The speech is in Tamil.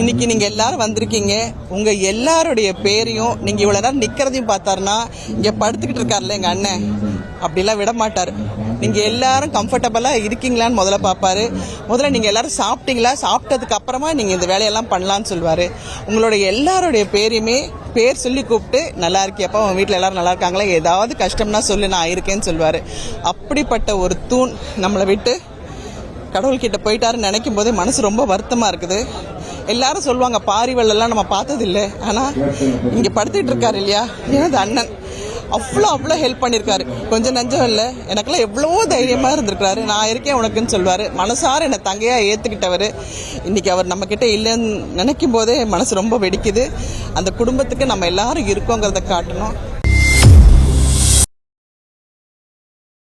இன்னைக்கு நீங்க எல்லாரும் வந்திருக்கீங்க. உங்க எல்லாருடைய பேரையும் நீங்க இவ்வளவு நேரம் நிக்கிறதையும் பார்த்தாருன்னா இங்க படுத்துக்கிட்டு இருக்காருல்ல எங்க அண்ணன். அப்படிலாம் விட மாட்டார். நீங்கள் எல்லாரும் கம்ஃபர்டபுளாக இருக்கீங்களான்னு முதல்ல பார்ப்பாரு. முதல்ல நீங்கள் எல்லாரும் சாப்பிட்டீங்களா? சாப்பிட்டதுக்கு அப்புறமா நீங்கள் இந்த வேலையெல்லாம் பண்ணலான்னு சொல்லுவார் உங்களோட எல்லாருடைய பேரையுமே பேர் சொல்லி கூப்பிட்டு நல்லா இருக்கியப்பா உன் வீட்டில் எல்லாரும் நல்லா இருக்காங்களா? ஏதாவது கஷ்டம்னா சொல்லு நான் இருக்கேன்னு சொல்லுவார் அப்படிப்பட்ட ஒரு தூண் நம்மளை விட்டு கடவுள்கிட்ட போயிட்டாருன்னு நினைக்கும் போதே மனசு ரொம்ப வருத்தமாக இருக்குது. எல்லாரும் சொல்லுவாங்க பாரிவள்ளெல்லாம் நம்ம பார்த்ததில்லை. ஆனால் இங்கே படுத்துட்டு இருக்காரு இல்லையா? எனது அண்ணன். அவ்வளோ அவ்வளோ ஹெல்ப் பண்ணியிருக்காரு. கொஞ்சம் நஞ்சம் இல்லை. எனக்கெல்லாம் எவ்வளவோ தைரியமாக இருந்திருக்காரு நான் இருக்கேன் உனக்குன்னு சொல்லுவார் மனசார என்னை தங்கையாக ஏற்றுக்கிட்டவர் இன்றைக்கி அவர் நம்மக்கிட்ட இல்லைன்னு நினைக்கும் போதே மனசு ரொம்ப வெடிக்குது. அந்த குடும்பத்துக்கு நம்ம எல்லாரும் இருக்கோங்கிறத காட்டணும்.